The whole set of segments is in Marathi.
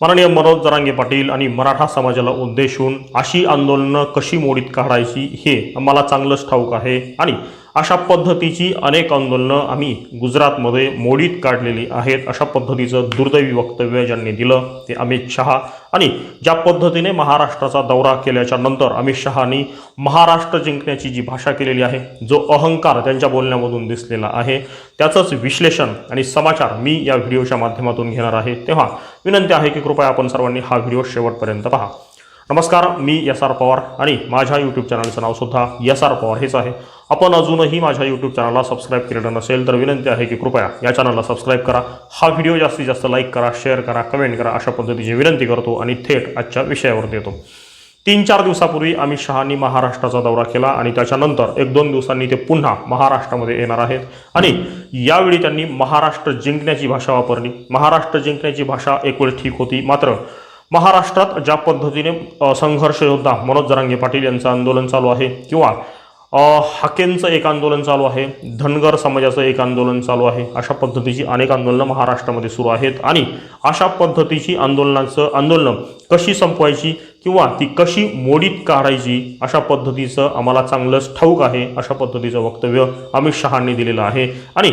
माननीय मनोज जरांगे पाटील आणि मराठा समाजाला उद्देशून अशी आंदोलनं कशी मोडीत काढायची हे आम्हाला चांगलंच ठाऊक आहे. आणि अशा पद्धतीची अनेक आंदोलनं आम्ही गुजरातमध्ये मोडीत काढलेली आहेत. अशा पद्धतीचं दुर्दैवी वक्तव्य ज्यांनी दिलं ते अमित शहा. आणि ज्या पद्धतीने महाराष्ट्राचा दौरा केल्याच्यानंतर अमित शहानी महाराष्ट्र जिंकण्याची जी भाषा केलेली आहे जो अहंकार त्यांच्या बोलण्यामधून दिसलेला आहे त्याचंच विश्लेषण आणि समाचार मी या व्हिडिओच्या माध्यमातून घेणार आहे. तेव्हा विनंती आहे की कृपया आपण सर्वांनी हा व्हिडिओ शेवटपर्यंत पहा. नमस्कार मी एस आर पवार आणि माझ्या यूट्यूब चॅनलचं नावसुद्धा एस आर पवार हेच आहे. आपण अजूनही माझ्या यूट्यूब चॅनलला सबस्क्राईब केलेलं नसेल तर विनंती आहे की कृपया या चॅनलला सबस्क्राईब करा. हा व्हिडिओ जास्तीत जास्त लाईक करा शेअर करा कमेंट करा अशा पद्धतीची विनंती करतो आणि थेट आजच्या विषयावर येतो तीन चार दिवसापूर्वी अमित शहानी महाराष्ट्राचा दौरा केला आणि त्याच्यानंतर एक दोन दिवसांनी ते पुन्हा महाराष्ट्रामध्ये येणार आहेत. आणि यावेळी त्यांनी महाराष्ट्र जिंकण्याची भाषा वापरली. महाराष्ट्र जिंकण्याची भाषा एक वेळ ठीक होती. मात्र महाराष्ट्रात ज्या पद्धतीने संघर्ष योद्धा मनोज जरांगे पाटील यांचं आंदोलन चालू आहे किंवा हाकेंचं एक आंदोलन चालू आहे धनगर समाजाचं एक आंदोलन चालू आहे. अशा पद्धतीची अनेक आंदोलनं महाराष्ट्रामध्ये सुरू आहेत. आणि अशा पद्धतीची आंदोलनाचं आंदोलनं कशी संपवायची किंवा ती कशी मोडीत काढायची अशा पद्धतीचं आम्हाला चांगलंच ठाऊक आहे अशा पद्धतीचं वक्तव्य अमित शहांनी दिलेलं आहे. आणि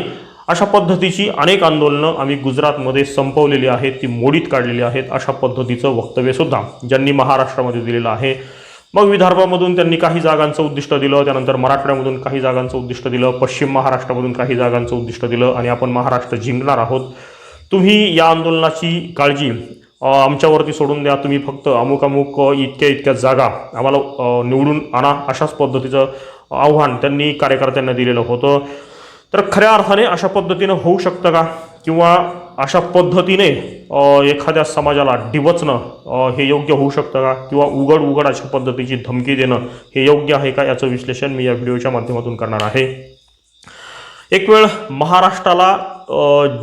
अशा पद्धतीची अनेक आंदोलनं आम्ही गुजरातमध्ये संपवलेली आहेत ती मोडीत काढलेली आहेत अशा पद्धतीचं वक्तव्यसुद्धा ज्यांनी महाराष्ट्रामध्ये दिलेलं आहे. मग विदर्भामधून त्यांनी काही जागांचं उद्दिष्ट दिलं त्यानंतर मराठवाड्यामधून काही जागांचं उद्दिष्ट दिलं पश्चिम महाराष्ट्रामधून काही जागांचं उद्दिष्ट दिलं आणि आपण महाराष्ट्र जिंकणार आहोत. तुम्ही या आंदोलनाची काळजी आमच्यावरती सोडून द्या. तुम्ही फक्त अमुक अमुक इतक्या इतक्या जागा आम्हाला निवडून आणा अशाच पद्धतीचं आव्हान त्यांनी कार्यकर्त्यांना दिलेलं होतं. तर खऱ्या अर्थाने अशा पद्धतीनं होऊ शकतं का? किंवा अशा पद्धतीने एखाद्या समाजाला डिवचणं हे योग्य होऊ शकतं का? किंवा उघड उघड अशा पद्धतीची धमकी देणं हे योग्य आहे का? याचं विश्लेषण मी या व्हिडिओच्या माध्यमातून करणार आहे. एक वेळ महाराष्ट्राला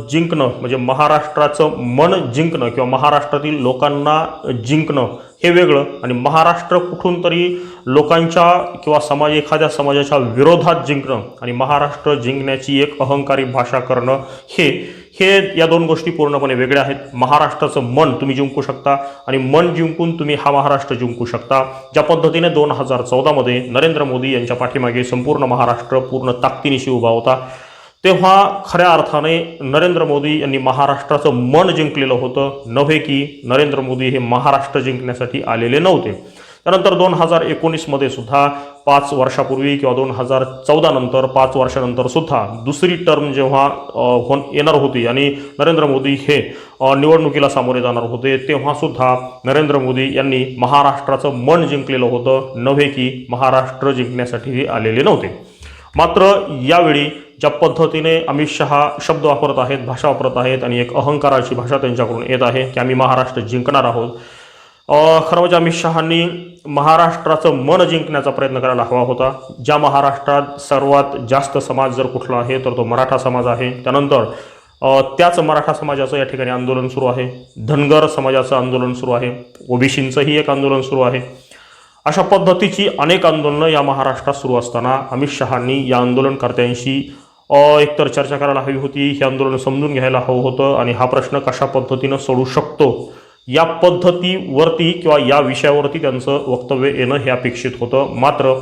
जिंकणं म्हणजे महाराष्ट्राचं मन जिंकणं किंवा महाराष्ट्रातील लोकांना जिंकणं हे वेगळं आणि महाराष्ट्र कुठून तरी लोकांच्या किंवा समाज एखाद्या समाजाच्या विरोधात जिंकणं आणि महाराष्ट्र जिंकण्याची एक अहंकारी भाषा करणं हे हे या दोन गोष्टी पूर्णपणे वेगळ्या आहेत. महाराष्ट्राचं मन तुम्ही जिंकू शकता आणि मन जिंकून तुम्ही हा महाराष्ट्र जिंकू शकता. ज्या पद्धतीने दोन हजार चौदामध्ये नरेंद्र मोदी यांच्या पाठीमागे संपूर्ण महाराष्ट्र पूर्ण ताकदीनिशी उभा होता तेव्हा खऱ्या अर्थाने नरेंद्र मोदी यांनी महाराष्ट्राचं मन जिंकलेलं होतं. नव्हे की नरेंद्र मोदी हे महाराष्ट्र जिंकण्यासाठी आलेले नव्हते. त्यानंतर दोन हजार एकोणीसमध्ये सुद्धा पाच वर्षापूर्वी किंवा दोन हजार चौदा नंतर पाच वर्षानंतर सुद्धा दुसरी टर्म जेव्हा हो होण येणार होती आणि नरेंद्र मोदी हे निवडणुकीला सामोरे जाणार होते तेव्हा सुद्धा नरेंद्र मोदी यांनी महाराष्ट्राचं मन जिंकलेलं होतं नव्हे की महाराष्ट्र जिंकण्यासाठी आलेले नव्हते. मात्र यावेळी ज्या पद्धतीने अमित शहा शब्द वापरत आहेत भाषा वापरत आहेत आणि एक अहंकाराची भाषा त्यांच्याकडून येत आहे की आम्ही महाराष्ट्र जिंकणार आहोत खरं म्हणजे अमित शहांनी महाराष्ट्राचं मन जिंकण्याचा प्रयत्न करायला हवा होता. ज्या महाराष्ट्रात सर्वात जास्त समाज जर कुठला आहे तर तो मराठा समाज आहे. त्यानंतर त्याच मराठा समाजाचं या ठिकाणी आंदोलन सुरू आहे. धनगर समाजाचं आंदोलन सुरू आहे. ओबीसींचंही एक आंदोलन सुरू आहे. अशा पद्धतीची अनेक आंदोलनं या महाराष्ट्रात सुरू असताना अमित शहांनी या आंदोलनकर्त्यांशी एकतर चर्चा करायला हवी होती हे आंदोलन समजून घ्यायला हवं होतं आणि हा प्रश्न कशा पद्धतीनं सोडू शकतो या पद्धतीवरती किंवा या विषयावरती त्यांचं वक्तव्य येणं हे अपेक्षित होतं. मात्र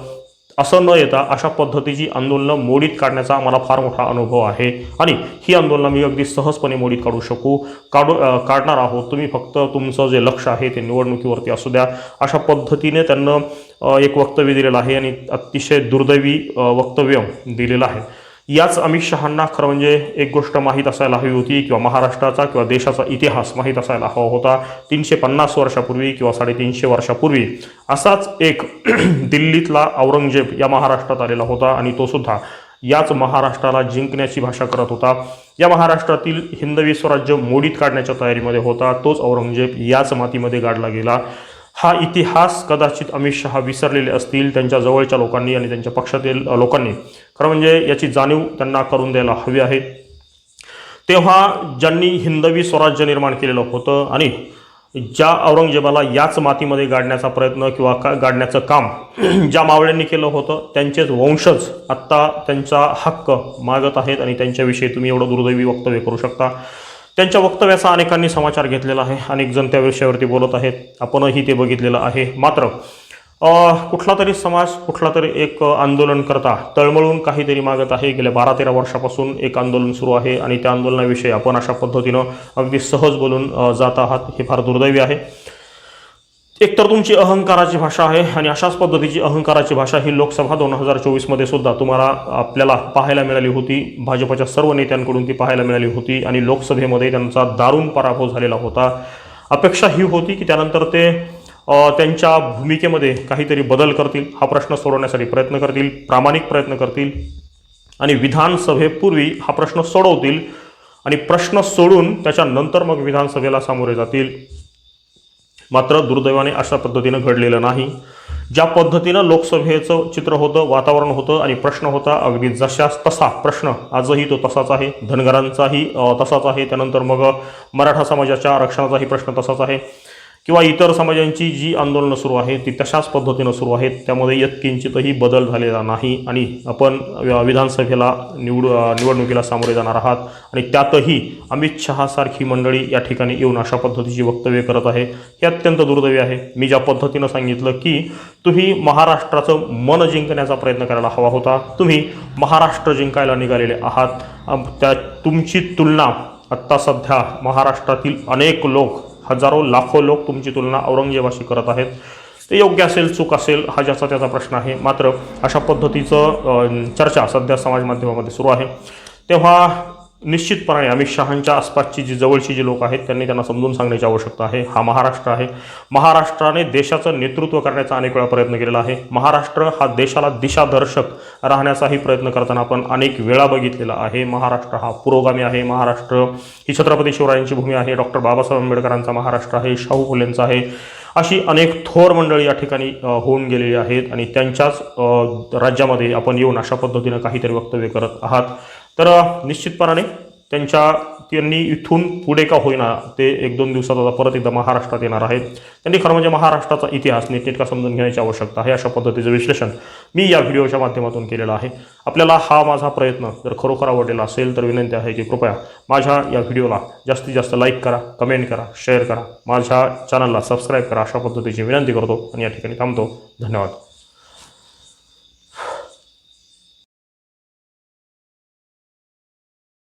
असं न येता अशा पद्धतीची आंदोलनं मोडीत काढण्याचा मला फार मोठा अनुभव आहे. आणि ही आंदोलनं मी अगदी सहजपणे मोडीत काढू शकू काढू काढणार आहोत. तुम्ही फक्त तुमचं जे लक्ष आहे ते निवडणुकीवरती असू द्या. अशा पद्धतीने त्यांना एक वक्तव्य दिलेलं आहे आणि अतिशय दुर्दैवी वक्तव्य दिलेलं आहे. याच अमित शहांना खरं म्हणजे एक गोष्ट माहीत असायला हवी होती किंवा महाराष्ट्राचा किंवा देशाचा इतिहास माहीत असायला हवा होता. तीनशे पन्नास वर्षापूर्वी किंवा साडेतीनशे वर्षापूर्वी असाच एक दिल्लीतला औरंगजेब या महाराष्ट्रात आलेला होता आणि तो सुद्धा याच महाराष्ट्राला जिंकण्याची भाषा करत होता. या महाराष्ट्रातील हिंदवी स्वराज्य मोडीत काढण्याच्या तयारीमध्ये होता. तोच औरंगजेब याच मातीमध्ये गाडला गेला. हा इतिहास कदाचित अमित शहा विसरलेले असतील त्यांच्या जवळच्या लोकांनी आणि त्यांच्या पक्षातील लोकांनी. खरं म्हणजे याची जाणीव त्यांना करून द्यायला हवी आहे. तेव्हा ज्यांनी हिंदवी स्वराज्य निर्माण केलेलं होतं आणि ज्या औरंगजेबाला याच मातीमध्ये गाडण्याचा प्रयत्न किंवा का गाडण्याचं काम ज्या मावळ्यांनी केलं होतं त्यांचेच वंशज आत्ता त्यांचा हक्क मागत आहेत आणि त्यांच्याविषयी तुम्ही एवढं दुर्दैवी वक्तव्य करू शकता. त्यांच्या वक्तव्याचा अनेकांनी समाचार घेतलेला आहे. अनेक जण त्या विषयावरती बोलत आहेत. आपणही ते बघितलेलं आहे. मात्र कुठला तरी समाज कुठला तरी एक आंदोलन करता तळमळून काहीतरी मागत आहे. गेल्या बारा तेरा वर्षापासून एक आंदोलन सुरू आहे आणि त्या आंदोलनाविषयी आपण अशा पद्धतीनं अगदी सहज बोलून जात आहात हे फार दुर्दैवी आहे. एकतर तुमची अहंकाराची भाषा आहे आणि अशाच पद्धतीची अहंकाराची भाषा ही लोकसभा दोन हजार चोवीसमध्ये सुद्धा तुम्हाला आपल्याला पाहायला मिळाली होती. भाजपच्या सर्व नेत्यांकडून ती पाहायला मिळाली होती आणि लोकसभेमध्ये त्यांचा दारुण पराभव झालेला होता. अपेक्षा ही होती की त्यानंतर ते त्यांच्या भूमिकेमध्ये काहीतरी बदल करतील हा प्रश्न सोडवण्यासाठी प्रयत्न करतील प्रामाणिक प्रयत्न करतील आणि विधानसभेपूर्वी हा प्रश्न सोडवतील आणि प्रश्न सोडून त्याच्यानंतर मग विधानसभेला सामोरे जातील. मात्र दुर्दैवाने अशा पद्धतीनं घडलेलं नाही. ज्या पद्धतीनं लोकसभेचं चित्र होतं वातावरण होतं आणि प्रश्न होता अगदी जशास तसा प्रश्न आजही तो तसाच आहे. धनगरांचाही तसाच आहे. त्यानंतर मग मराठा समाजाच्या आरक्षणाचाही प्रश्न तसाच आहे. किंवा इतर समाजांची जी आंदोलनं सुरू आहेत ती तशाच पद्धतीनं सुरू आहेत त्यामध्ये यत्किंचितही बदल झालेला नाही आणि आपण विधानसभेला निवड निवडणुकीला सामोरे जाणार आहात आणि त्यातही अमित शहासारखी मंडळी या ठिकाणी येऊन अशा पद्धतीची वक्तव्य करत आहे. हे अत्यंत दुर्दैवी आहे. मी ज्या पद्धतीनं सांगितलं की तुम्ही महाराष्ट्राचं मन जिंकण्याचा प्रयत्न करायला हवा होता. तुम्ही महाराष्ट्र जिंकायला निघालेले आहात. त्या तुमची तुलना आत्ता सध्या महाराष्ट्रातील अनेक लोक हजारो लाखो लोक तुमची तुलना औरंगजेबाशी करत आहेत. ते योग्य असेल चूक असेल हा ज्याचा त्याचा प्रश्न आहे. मात्र अशा पद्धतीचं चर्चा सध्या समाज माध्यमामध्ये सुरू आहे. तेव्हा निश्चितपणे अमित शहांच्या आसपासची जी जवळची जी लोक आहेत त्यांनी त्यांना समजून सांगण्याची आवश्यकता आहे. हा महाराष्ट्र आहे. महाराष्ट्राने देशाचं नेतृत्व करण्याचा अनेक वेळा प्रयत्न केलेला आहे. महाराष्ट्र हा देशाला दिशादर्शक राहण्याचाही प्रयत्न करताना आपण अनेक वेळा बघितलेला आहे. महाराष्ट्र हा पुरोगामी आहे. महाराष्ट्र ही छत्रपती शिवरायांची भूमी आहे. डॉक्टर बाबासाहेब आंबेडकरांचा महाराष्ट्र आहे. शाहू फुलेंचा आहे. अशी अनेक थोर मंडळी या ठिकाणी होऊन गेलेली आहेत आणि त्यांच्याच राज्यामध्ये आपण येऊन अशा पद्धतीनं काहीतरी वक्तव्य करत आहात. तर निश्चितपणाने त्यांच्या त्यांनी इथून पुढे का होईना ते एक दोन दिवसात आता परत एकदा महाराष्ट्रात येणार आहेत. त्यांनी खरं म्हणजे महाराष्ट्राचा इतिहास नीटनेटका समजून घेण्याची आवश्यकता आहे अशा पद्धतीचं विश्लेषण मी या व्हिडिओच्या माध्यमातून केलेलं आहे. आपल्याला हा माझा प्रयत्न जर खरोखर आवडलेला असेल तर विनंती आहे की कृपया माझ्या या व्हिडिओला जास्तीत जास्त लाईक करा कमेंट करा शेअर करा. माझ्या चॅनलला सबस्क्राईब करा अशा पद्धतीची विनंती करतो आणि या ठिकाणी थांबतो. धन्यवाद.